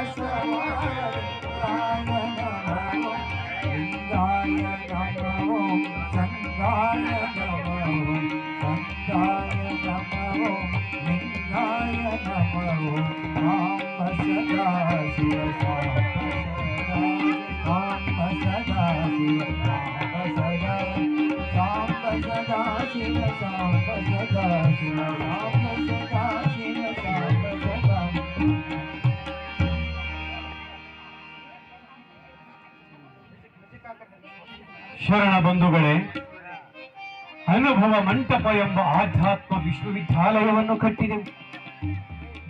Shiva Samba Sada Shiva Samba Sada Shiva Samba ಶರಣ ಬಂಧುಗಳೇ, ಅನುಭವ ಮಂಟಪ ಎಂಬ ಆಧ್ಯಾತ್ಮ ವಿಶ್ವವಿದ್ಯಾಲಯವನ್ನು ಕಟ್ಟಿದೆವು.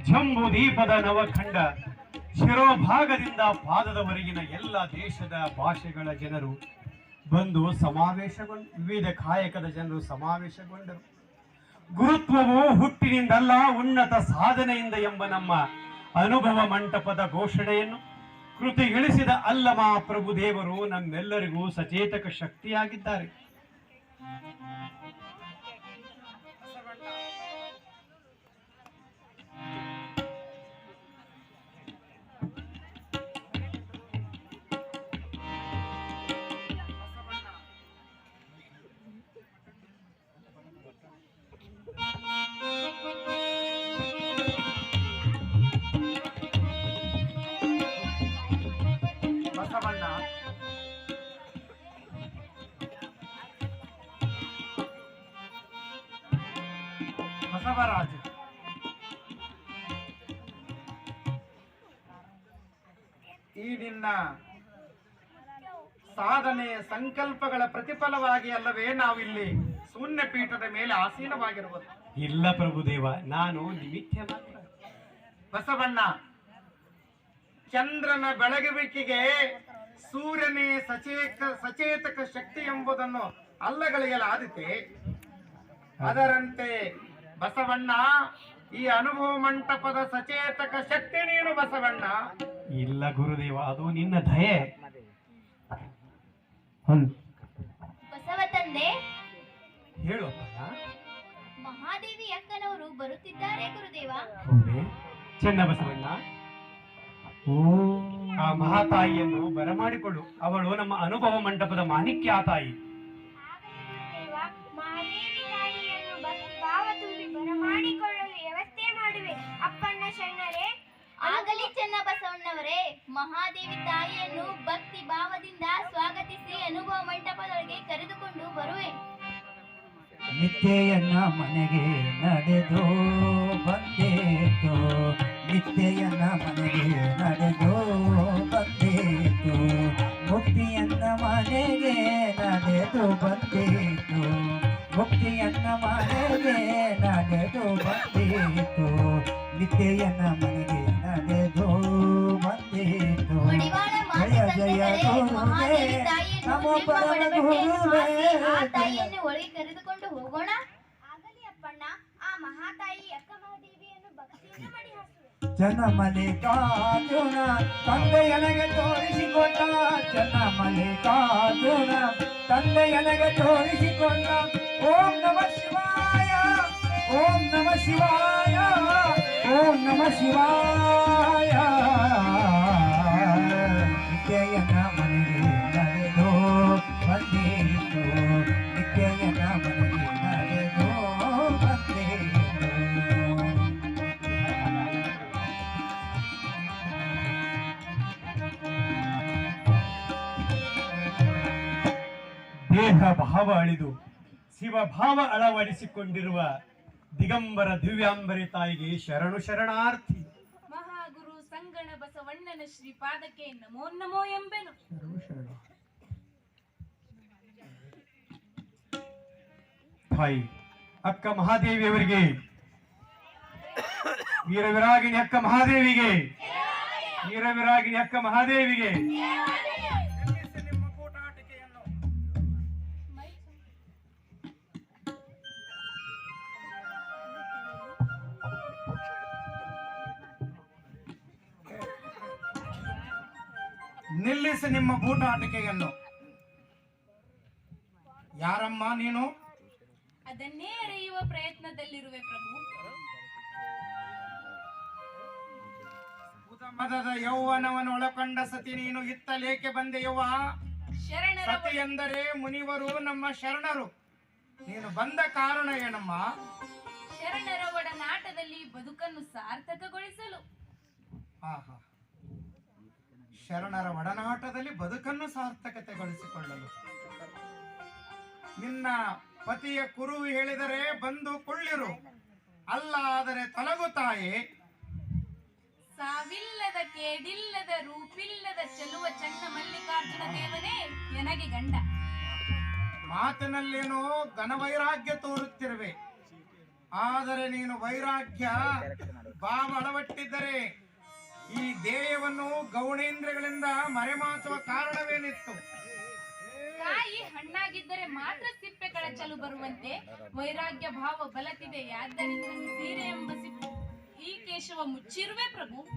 ಜಂಬು ದೀಪದ ನವಖಂಡ ಶಿರೋಭಾಗದಿಂದ ಪಾದದವರೆಗಿನ ಎಲ್ಲ ದೇಶದ ಭಾಷೆಗಳ ಜನರು ಬಂದು ಸಮಾವೇಶಗೊಂಡು, ವಿವಿಧ ಕಾಯಕದ ಜನರು ಸಮಾವೇಶಗೊಂಡರು. ಗುರುತ್ವವು ಹುಟ್ಟಿನಿಂದಲ್ಲ ಉನ್ನತ ಸಾಧನೆಯಿಂದ ಎಂಬ ನಮ್ಮ ಅನುಭವ ಮಂಟಪದ ಘೋಷಣೆಯನ್ನು ಕೃತಿಗಿಳಿಸಿದ ಅಲ್ಲಮ ಪ್ರಭುದೇವರು ನಮ್ಮೆಲ್ಲರಿಗೂ ಸಚೇತಕ ಶಕ್ತಿಯಾಗಿದ್ದಾರೆ. ಬಸವರಾಜ ಈ ನಿನ್ನ ಸಾಧನೆ ಸಂಕಲ್ಪಗಳ ಪ್ರತಿಫಲವಾಗಿ ಅಲ್ಲವೇ ನಾವಿಲ್ಲಿ ಶೂನ್ಯ ಪೀಠದ ಮೇಲೆ ಆಸೀನವಾಗಿರುವುದು. ಇಲ್ಲ ಪ್ರಭುದೇವ ನಾನು ನಿಮಿತ್ತ ಮಾತ್ರ. ಬಸವಣ್ಣ ಚಂದ್ರನ ಬೆಳಗುವಿಕೆಗೆ ಸೂರ್ಯನೇ ಸಚೇತ ಸಚೇತಕ ಶಕ್ತಿ ಎಂಬುದನ್ನು ಅಲ್ಲಗಳೆಯಲಾದಿತೆ. ಅದರಂತೆ ಬಸವಣ್ಣ ಈ ಅನುಭವ ಮಂಟಪದ ಸಚೇತಕ ಶಕ್ತಿ ನೀನು ಬಸವಣ್ಣ. ಇಲ್ಲ ಗುರುದೇವ ಅದು ನಿನ್ನ ದಯೆ. ಬಸವ ತಂದೆ. ಹೇಳು ಮಹಾದೇವಿ ಅಕ್ಕನವರು ಬರುತ್ತಿದ್ದಾರೆ ಗುರುದೇವ. ಚೆನ್ನ ಬಸವಣ್ಣ. ಓ ಆ ಮಹಾತಾಯಿಯನ್ನು ಬರಮಾಡಿಕೊಳ್ಳು. ಅವಳು ನಮ್ಮ ಅನುಭವ ಮಂಟಪದ ಮಾಣಿಕ್ಯ ತಾಯಿ. ಶರಣರೇ ಆಗಲಿ ಚೆನ್ನ ಬಸವಣ್ಣವರೇ ಮಹಾದೇವಿ ತಾಯಿಯನ್ನು ಭಕ್ತಿ ಭಾವದಿಂದ ಸ್ವಾಗತಿಸಿ ಅನುಭವ ಮಂಟಪದೊಳಗೆ ಕರೆದುಕೊಂಡು ಬರುವೆ. ನಿತ್ಯೆಯನ್ನ ಮನೆಗೆ ನಡೆದು ಬಂದೇತು. ನಿತ್ಯೆಯನ್ನ ಮನೆಗೆ ನಡೆದು ಬಂದೇತು. ಮುಕ್ತಿಯನ್ನ ಮನೆಗೆ ನಡೆದು ಬಂದೇತು. ಮುಕ್ತಿಯನ್ನ ಮನೆಗೆ ನಡೆದು ಬಂದಿತು. ನಿತ್ಯೆಯನ್ನ ಮನೆಗೆ ನಡೆದು ಬಂದಿತು ಜಯ ಜಯ ಗುರುವೇ ನಮೋ ನಿಮ್ಮ ಪರಮ ಗುರುವೆ ಆ ತಾಯಿಯನ್ನು ಒಳಗೆ ಕರೆದುಕೊಂಡು ಹೋಗೋಣ. ಆಗಲಿ ಅಪ್ಪಣ್ಣ ಆ ಮಹಾತಾಯಿ ಅಕ್ಕ ಮಹಾದೇವಿಯನ್ನು ಭಕ್ತಿಯಿಂದ ಮಡಿ ಹಾಸುವೆ ಚನ್ನಮಲ್ಲಿಕಾರ್ಜುನ ತಂದೆಯನಗೆ ತೋರಿಸಿಕೊಂಡ. ಚನ್ನಮಲ್ಲಿಕಾರ್ಜುನ ತಂದೆಯನಗೆ ತೋರಿಸಿಕೊಂಡ. ಓಂ ನಮ ಶಿವಾಯ ಓಂ ನಮ ಶಿವಾಯ. ಓಂ ನಮ ಶಿವಾಯ. ದೇಹ ಭಾವ ಅಳಿದು ಶಿವ ಭಾವ ಅಳವಡಿಸಿಕೊಂಡಿರುವ ದಿಗಂಬರ ದಿವ್ಯಾಂಬರಿ ತಾಯಿಗೆ ಶರಣು ಶರಣಾರ್ಥಿ. ಮಹಾಗುರು ಸಂಗಣ ಬಸವಣ್ಣನ ಶ್ರೀ ಪಾದಕ್ಕೆ ನಮೋ ನಮೋ ಎಂಬೆನು. ತಾಯಿ ಅಕ್ಕ ಮಹಾದೇವಿಯವರಿಗೆ ವೀರವಿರಾಗಿಣಿ ಅಕ್ಕ ಮಹಾದೇವಿಗೆ ವೀರವಿರಾಗಿಣಿ ಅಕ್ಕ ಮಹಾದೇವಿಗೆ ನಿಲ್ಲಿಸಿ ನಿಮ್ಮ ಬೂಟಾಟಿಕೆಯನ್ನು. ಯಾರಮ್ಮ ನೀನು? ಅದನ್ನೇ ಅರಿಯುವ ಪ್ರಯತ್ನದಲ್ಲಿರುವೆ ಪ್ರಭು. ಮದದ ಯೌವನವನ್ನು ಒಳಕೊಂಡ ಸತಿ ನೀನು ಇತ್ತಲೇಕೆ ಬಂದೆ ಯವ್ವ ಶರಣರ ಸತಿ ಎಂದರೆ ಮುನಿವರು ನಮ್ಮ ಶರಣರು. ನೀನು ಬಂದ ಕಾರಣ ಏನಮ್ಮ? ಶರಣರ ಒಡನಾಟದಲ್ಲಿ ಬದುಕನ್ನು ಸಾರ್ಥಕಗೊಳಿಸಲು. ಆಹಾ. ಶರಣರ ಒಡನಾಟದಲ್ಲಿ ಬದುಕನ್ನು ಸಾರ್ಥಕತೆಗೊಳಿಸಿಕೊಳ್ಳಲು. ನಿನ್ನ ಪತಿಯ ಕುರುವು ಹೇಳಿದರೆ ಬಂದು ಕೊಳ್ಳಿರು. ಅಲ್ಲ ಆದರೆ ತಲಗು ತಾಯಿ. ಸಾವಿಲ್ಲದ ಕೇಡಿಲ್ಲದ ರೂಪಿಲ್ಲದ ಚೆಲುವ ಚನ್ನ ಮಲ್ಲಿಕಾರ್ಜುನ ದೇವನೇ ನನಗೆ ಗಂಡ. ಮಾತಿನಲ್ಲೇನೋ ಘನವೈರಾಗ್ಯ ತೋರುತ್ತಿರುವೆ. ಆದರೆ ನೀನು ವೈರಾಗ್ಯ ಬಾ ಅಳವಟ್ಟಿದ್ದರೆ ಈ ದೇಹವನ್ನು ಗೌಣೇಂದ್ರಗಳಿಂದ ಮರೆಮಾಚುವ ಕಾರಣವೇನಿತ್ತು? ಕಾಯಿ ಹಣ್ಣಾಗಿದ್ದರೆ ಮಾತ್ರ ಸಿಪ್ಪೆ ಕಳಚಲು ಬರುವಂತೆ ವೈರಾಗ್ಯ ಭಾವ ಬಲತಿದೆ. ಆದ್ದರಿಂದ ಸೀರೆ ಎಂಬ ಸಿಪ್ಪೆ ಈ ಕೇಶವ ಮುಚ್ಚಿರುವೆ ಪ್ರಭು.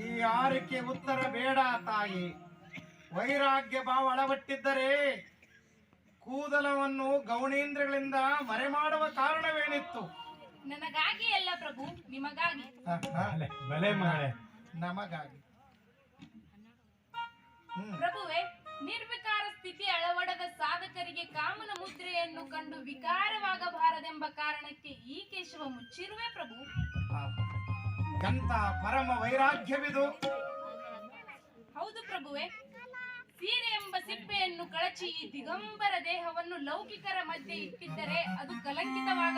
ಈ ಆರಕ್ಕೆ ಉತ್ತರ ಬೇಡ ತಾಯಿ. ವೈರಾಗ್ಯ ಭಾವ ಅಳವಟ್ಟಿದ್ದರೆ ಕೂದಲವನ್ನು ಗೌಣೇಂದ್ರಗಳಿಂದ ಮರೆಮಾಡುವ ಕಾರಣವೇನಿತ್ತು? ನನಗಾಗಿ ಅಲ್ಲ ಪ್ರಭು ನಿಮಗಾಗಿ. ಬಲೆ ನಮಗಾಗಿ. ಪ್ರಭುವೆ ನಿರ್ವಿಕಾರ ಸ್ಥಿತಿ ಅಳವಡದ ಸಾಧಕರಿಗೆ ಕಾಮನ ಮುದ್ರೆಯನ್ನು ಕಂಡು ವಿಕಾರವಾಗಬಾರದೆಂಬ ಕಾರಣಕ್ಕೆ ಈ ಕೇಶವ ಮುಚ್ಚಿರುವೆ ಪ್ರಭು. ಎಂತ ಪರಮ ವೈರಾಗ್ಯವಿದು. ಹೌದು ಪ್ರಭುವೆ ಸೀರೆ ಎಂಬ ಸಿಪ್ಪೆಯನ್ನು ಕಳಚಿ ಈ ದಿಗಂಬರ ದೇಹವನ್ನು ಲೌಕಿಕರ ಮಧ್ಯೆ ಇಟ್ಟಿದ್ದರೆ ಅದು ಕಲಂಕಿತವಾಗಲು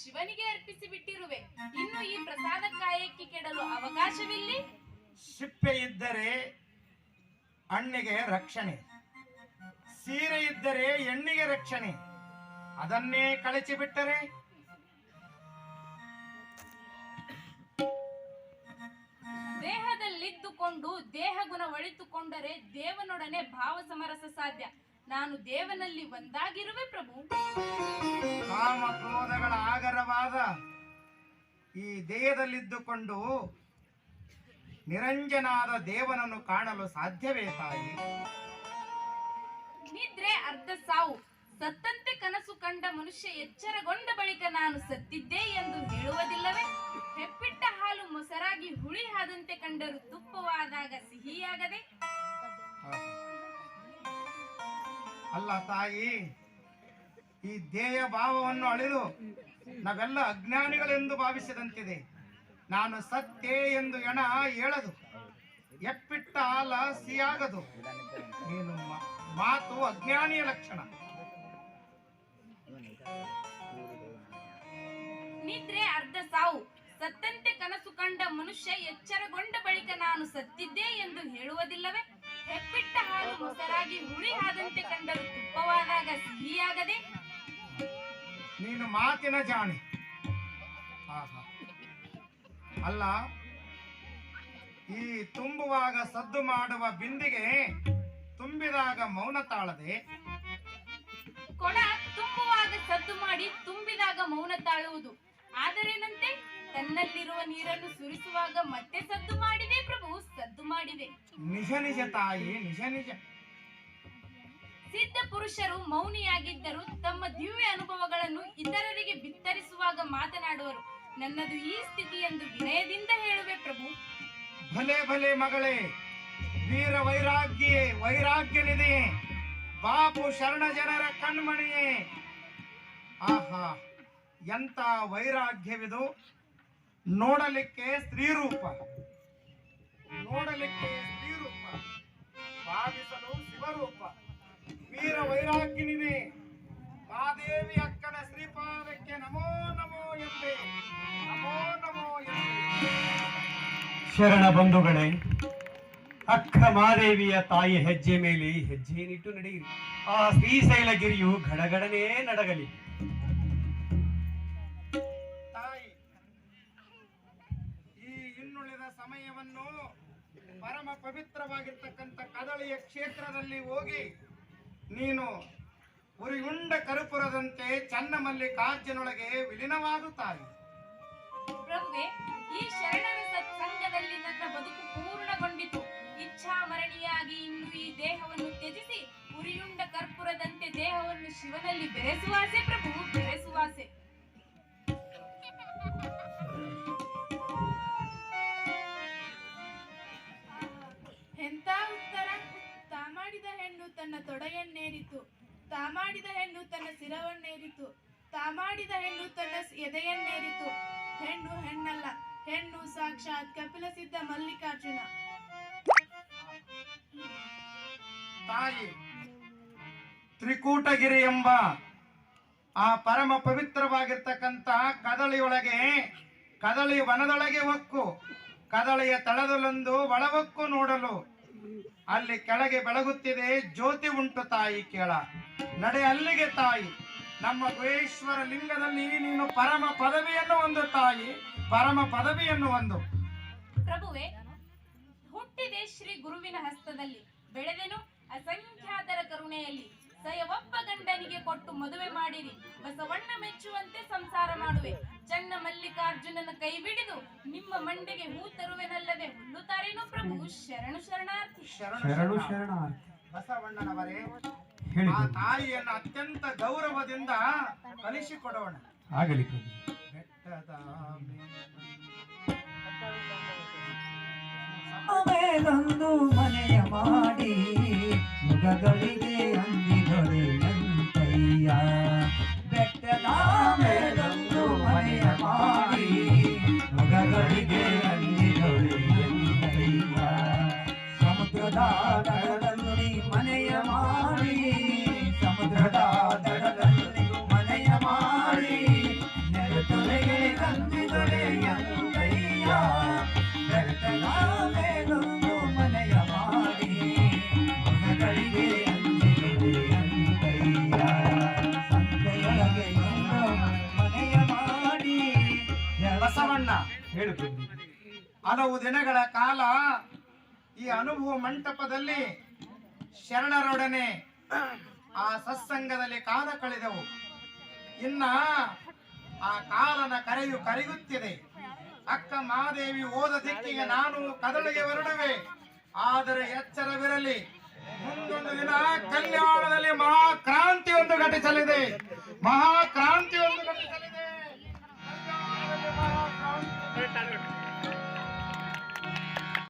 ಶಿವನಿಗೆ ಅರ್ಪಿಸಿ ಬಿಟ್ಟಿರುವೆ ಇನ್ನು ಈ ಪ್ರಸಾದ ಕಾಯಕ್ಕೆ ಕೆಡಲು ಅವಕಾಶವಿಲ್ಲಿ? ಸಿಪ್ಪೆ ಇದ್ದರೆ ಹಣ್ಣಿಗೆ ರಕ್ಷಣೆ. ಸೀರೆ ಇದ್ದರೆ ಹೆಣ್ಣಿಗೆ ರಕ್ಷಣೆ. ಅದನ್ನೇ ಕಳಚಿ ಬಿಟ್ಟರೆ? ದೇಹದಲ್ಲಿದ್ದುಕೊಂಡು ದೇಹ ಗುಣ ಒಳಿತುಕೊಂಡರೆ ದೇವನೊಡನೆ ಭಾವ ಸಮರಸ ಸಾಧ್ಯ. ನಾನು ದೇವನಲ್ಲಿ ಒಂದಾಗಿರುವೆ ಪ್ರಭು. ಕಾಮ ಕ್ರೋಧಗಳ ಆಗರವಾದ ಈ ದೇಹದಲ್ಲಿದ್ದುಕೊಂಡು ನಿರಂಜನಾದ ದೇವನನ್ನು ಕಾಣಲು ಸಾಧ್ಯವೇ ತಾಯಿ? ನಿದ್ರೆ ಅರ್ಧ ಸಾವು ಸತ್ತಂತೆ ಕನಸು ಕಂಡ ಮನುಷ್ಯ ಎಚ್ಚರಗೊಂಡ ಬಳಿಕ ನಾನು ಸತ್ತಿದ್ದೆ ಎಂದು ಹೇಳುವುದಿಲ್ಲವೇ? ಹೆಪ್ಪಿಟ್ಟ ಹಾಲು ಮೊಸರಾಗಿ ಹುಳಿ ಆದಂತೆ ಕಂಡರೂ ತುಪ್ಪವಾದಾಗ ಸಿಹಿಯಾಗದೆ? ಅಲ್ಲ ತಾಯಿ, ಈ ದೇಹ ಭಾವವನ್ನು ಅಳಿದು ನಾವೆಲ್ಲ ಅಜ್ಞಾನಿಗಳೆಂದು ಭಾವಿಸಿದಂತಿದೆ. ನಾನು ಸತ್ಯ ಎಂದು ಎಣ ಹೇಳದು. ಎಪ್ಪಿಟ್ಟ ಹಾಲ ಸಿಯಾಗದು. ನೀನು ಮಾತು ಅಜ್ಞಾನಿಯ ಲಕ್ಷಣ. ನಿದ್ರೆ ಅರ್ಧ ಸಾವು. ಸತ್ತಂತೆ ಕನಸು ಕಂಡ ಮನುಷ್ಯ ಎಚ್ಚರಗೊಂಡ ಬಳಿಕ ನಾನು ಸತ್ತಿದ್ದೆ ಎಂದು ಹೇಳುವುದಿಲ್ಲವೇ? ಹೆಪ್ಪಿಟ್ಟ ಹಾಲು ಮೊಸರಾಗಿ ಹುಳಿ ಆದಂತೆ ಕಂಡರು ತುಪ್ಪವಾದಾಗ ಸಿಹಿಯಾಗದೆ? ನೀನು ಮಾತಿನ ಜಾಣೆ. ಅಲ್ಲ ಈ ತುಂಬುವಾಗ ಸದ್ದು ಮಾಡುವ ಬಿಂದಿಗೆ ತುಂಬಿದಾಗ ಮೌನ ತಾಳದೆ? ಕೊಡ ತುಂಬುವಾಗ ಸದ್ದು ಮಾಡಿ ತುಂಬಿದಾಗ ಮೌನ ತಾಳುವುದು. ಆದರೇನಂತೆ? ತನ್ನಲ್ಲಿರುವ ನೀರನ್ನು ಸುರಿಸುವಾಗ ಮತ್ತೆ ಸದ್ದು ಮಾಡಿದೆ ಪ್ರಭು ಸದ್ದು ಮಾಡಿದೆ ನಿಜ ನಿಜ ತಾಯಿ ನಿಜ ನಿಜ ಸಿದ್ಧ ಪುರುಷರು ಮೌನಿಯಾಗಿದ್ದರೂ ತಮ್ಮ ದಿವ್ಯ ಅನುಭವಗಳನ್ನು ಇತರರಿಗೆ ಬಿತ್ತರಿಸುವಾಗ ಮಾತನಾಡುವರು. ನನ್ನದು ಈ ಸ್ಥಿತಿ ಎಂದು ವಿನಯದಿಂದ ಹೇಳುವೆ ಪ್ರಭು. ಭಲೆ ಭಲೆ ಮಗಳೇ ವೀರ ವೈರಾಗ್ಯೇ ವೈರಾಗ್ಯನಿದೆಯೇ ಬಾಪು ಶರಣ ಜನರ ಕಣ್ಮಣಿಯೇ. ಆಹಾ ಎಂತ ವೈರಾಗ್ಯವಿದು. ನೋಡಲಿಕ್ಕೆ ಸ್ತ್ರೀರೂಪ. ನೋಡಲಿಕ್ಕೆ ಸ್ತ್ರೀರೂಪ ಭಾವಿಸಲು ಶಿವರೂಪ. ವೀರ ವೈರಾಗ್ಯನಿದೆ. ಮಾದೇವಿ ಅಕ್ಕನ ಶ್ರೀಪಾದಕ್ಕೆ ನಮೋ ನಮೋ ಎಂದೆ ನಮೋ ನಮೋ ಶರಣ ಬಂಧುಗಳೇ ಅಕ್ಕ ಮಾದೇವಿಯ ತಾಯಿ ಹೆಜ್ಜೆ ಮೇಲೆ ಹೆಜ್ಜೆಯನ್ನಿಟ್ಟು ನಡೆಯಿರಿ. ಆ ಶ್ರೀಶೈಲಗಿರಿಯು ಗಡಗಡನೆ ನಡಗಲಿ. ತಾಯಿ ಈ ಇನ್ನುಳಿದ ಸಮಯವನ್ನು ಪರಮ ಪವಿತ್ರವಾಗಿರ್ತಕ್ಕಂಥ ಕದಳಿಯ ಕ್ಷೇತ್ರದಲ್ಲಿ ಹೋಗಿ ನೀನು ಉರಿಯುಂಡ ಕರುಪುರದಂತೆ ಚನ್ನಮಲ್ಲಿಕಾರ್ಜುನೊಳಗೆ ವಿಲೀನವಾದು ತಾಯಿ ಪ್ರಭುವೆ, ಈ ಶರಣರ ಸತ್ಸಂಗದಲ್ಲಿ ನನ್ನ ಬದುಕು ಪೂರ್ಣಗೊಂಡಿತು. ಇಚ್ಛಾಮರಣಿಯಾಗಿ ಇಂದು ಈ ದೇಹವನ್ನು ತ್ಯಜಿಸಿ, ಉರಿಯುಂಡ ಕರ್ಪುರದಂತೆ ದೇಹವನ್ನು ಶಿವನಲ್ಲಿ ಬೆರೆಸುವಾಸೆ ಪ್ರಭು, ಬೆರೆಸುವಾಸೆ. ತೊಡೆಯನ್ನೇರಿತು. ತಾಮಾಡಿದ ಹೆಣ್ಣು ತನ್ನ ಸಿರವನ್ನೇರಿತು ತಾಮಾಡಿದ ಹೆಣ್ಣು ತನ್ನ ಎದೆಯನ್ನೇರಿತು. ಹೆಣ್ಣು ಹೆಣ್ಣಲ್ಲ, ಹೆಣ್ಣು ಸಾಕ್ಷಾತ್ ಕಪಿಲ ಸಿದ್ಧ ಮಲ್ಲಿಕಾರ್ಜುನ. ತಾಯಿ, ತ್ರಿಕೂಟಗಿರಿ ಎಂಬ ಆ ಪರಮ ಪವಿತ್ರವಾಗಿರ್ತಕ್ಕಂಥ ಕದಳಿಯೊಳಗೆ, ಕದಳಿ ವನದೊಳಗೆ ಒಕ್ಕು ಕದಳಿಯ ತಳದಲ್ಲೊಂದು ಒಳವಕ್ಕು ನೋಡಲು ಅಲ್ಲಿ ಕೆಳಗೆ ಬೆಳಗುತ್ತಿದೆ, ಜ್ಯೋತಿ ಉಂಟು ತಾಯಿ ಕೇಳ. ನಡೆ ಅಲ್ಲಿಗೆ ತಾಯಿ, ನಮ್ಮ ಗುಹೇಶ್ವರ ಲಿಂಗದಲ್ಲಿ ನೀನು ಪರಮ ಪದವಿಯನ್ನು ಒಂದು ತಾಯಿ, ಪರಮ ಪದವಿಯನ್ನು ಒಂದು. ಪ್ರಭುವೆ, ಹುಟ್ಟಿದೆ ಶ್ರೀ ಗುರುವಿನ ಹಸ್ತದಲ್ಲಿ, ಬೆಳೆದೆನು ಅಸಂಖ್ಯಾತರ ಕರುಣೆಯಲ್ಲಿ. ಸಯವೊಬ್ಬ ಗಂಡನಿಗೆ ಕೊಟ್ಟು ಮದುವೆ ಮಾಡಿರಿ. ಬಸವಣ್ಣ ಮೆಚ್ಚುವಂತೆ ಸಂಸಾರ ಮಾಡುವೆ. ಚನ್ನ ಮಲ್ಲಿಕಾರ್ಜುನನ ಕೈ ಬಿಡಿದು ನಿಮ್ಮ ಮಂಡೆಗೆ ಹೂ ತರುವೆನಲ್ಲದೆ ಹುಲ್ಲುತ್ತಾರೇನು ಪ್ರಭು? ಶರಣು ಶರಣಾರ್ಥಿ. ಶರಣ ಶರಣು ಶರಣ. ಶರಣಾರ್ಥಿ. ಬಸವಣ್ಣನವರೇ ಆ. ತಾಯಿಯನ್ನು ಅತ್ಯಂತ ಗೌರವದಿಂದ ಕಲಿಸಿಕೊಡೋಣ. ಆಗಲಿ ಆಮೇಲೊಂದು ಮನೆಯ ಮಾಡಿ ಮುಗಗಳಿಗೆ ಹೇಳು ಪ್ರಭು ಹಲವು ದಿನಗಳ ಕಾಲ ಈ ಅನುಭವ ಮಂಟಪದಲ್ಲಿ ಶರಣರೊಡನೆ ಆ ಸತ್ಸಂಗದಲ್ಲಿ ಕಾಲ ಕಳೆದವು. ಇನ್ನ ಆ ಕಾಲನ ಕರೆಯು ಕರೆಯುತ್ತಿದೆ. ಅಕ್ಕ ಮಹಾದೇವಿ ಓದ ದಿಕ್ಕಿಗೆ ನಾನು ಕದಳಿಗೆ ಹೊರಡುವೆ ಆದರೆ ಎಚ್ಚರವಿರಲಿ. ಮುಂದೊಂದು ದಿನ ಕಲ್ಯಾಣದಲ್ಲಿ ಮಹಾಕ್ರಾಂತಿ ಒಂದು ಘಟಿಸಲಿದೆ. ಮಹಾಕ್ರಾಂತಿ